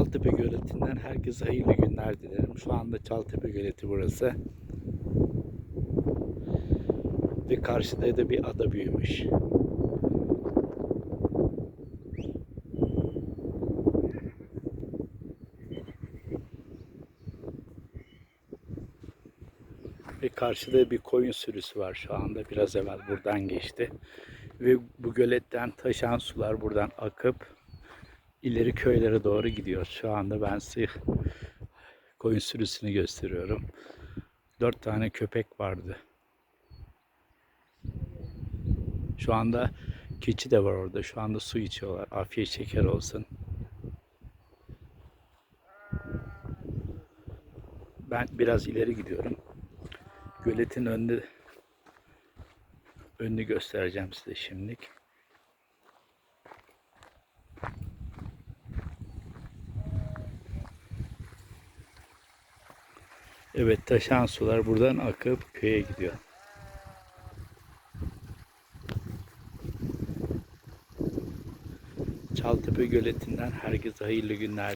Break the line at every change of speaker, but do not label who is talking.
Çaltepe Göleti'nden herkese hayırlı günler dilerim. Şu anda Çaltepe Göleti burası. Ve karşıda da bir ada büyümüş. Ve karşıda bir koyun sürüsü var şu anda. Biraz evvel buradan geçti. Ve bu göletten taşan sular buradan akıp ileri köylere doğru gidiyor. Şu anda ben size koyun sürüsünü gösteriyorum. Dört tane köpek vardı. Şu anda keçi de var orada. Şu anda su içiyorlar. Afiyet şeker olsun. Ben biraz ileri gidiyorum. Göletin önünde önünü göstereceğim size şimdilik. Evet taşan sular buradan akıp köye gidiyor. Çaltepe Göleti'nden herkese hayırlı günler.